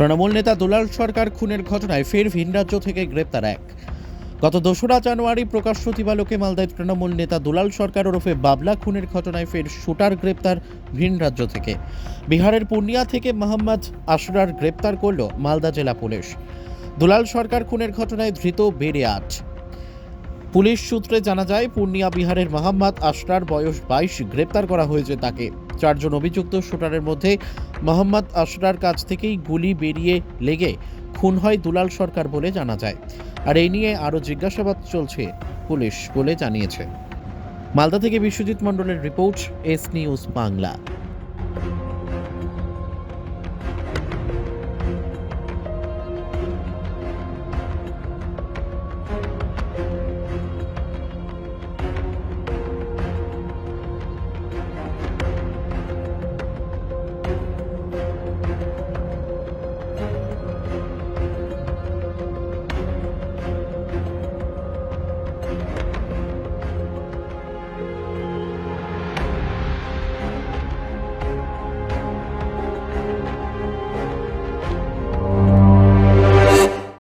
তৃণমূল নেতা দুলাল সরকার খুনের ঘটনায় ফের ভিন রাজ্য থেকে গ্রেপ্তার এক। গত দোসরা জানুয়ারি প্রকাশ্য দিবালোকে মালদায় তৃণমূল নেতা দুলাল সরকার ওরফে বাবলা খুনের ঘটনায় ফের শুটার গ্রেপ্তার ভিন রাজ্য থেকে। বিহারের পূর্ণিয়া থেকে মোহাম্মদ আশরার গ্রেপ্তার করল মালদা জেলা পুলিশ। দুলাল সরকার খুনের ঘটনায় ধৃত বেড়ে আট পুলিশ সূত্রে জানা যায়, পূর্ণিয়া বিহারের মোহাম্মদ আশরার বয়স বাইশ, গ্রেপ্তার করা হয়েছে তাকে। চারজন অভিযুক্ত শুটারের মধ্যে মোহাম্মদ আশরার কাছ থেকেই গুলি বেরিয়ে লেগে খুন হয় দুলাল সরকার বলে জানা যায়। আর এই নিয়ে আরও জিজ্ঞাসাবাদ চলছে, পুলিশ বলে জানিয়েছে। মালদা থেকে বিশ্বজিৎ মণ্ডলের রিপোর্ট, এস নিউজ বাংলা।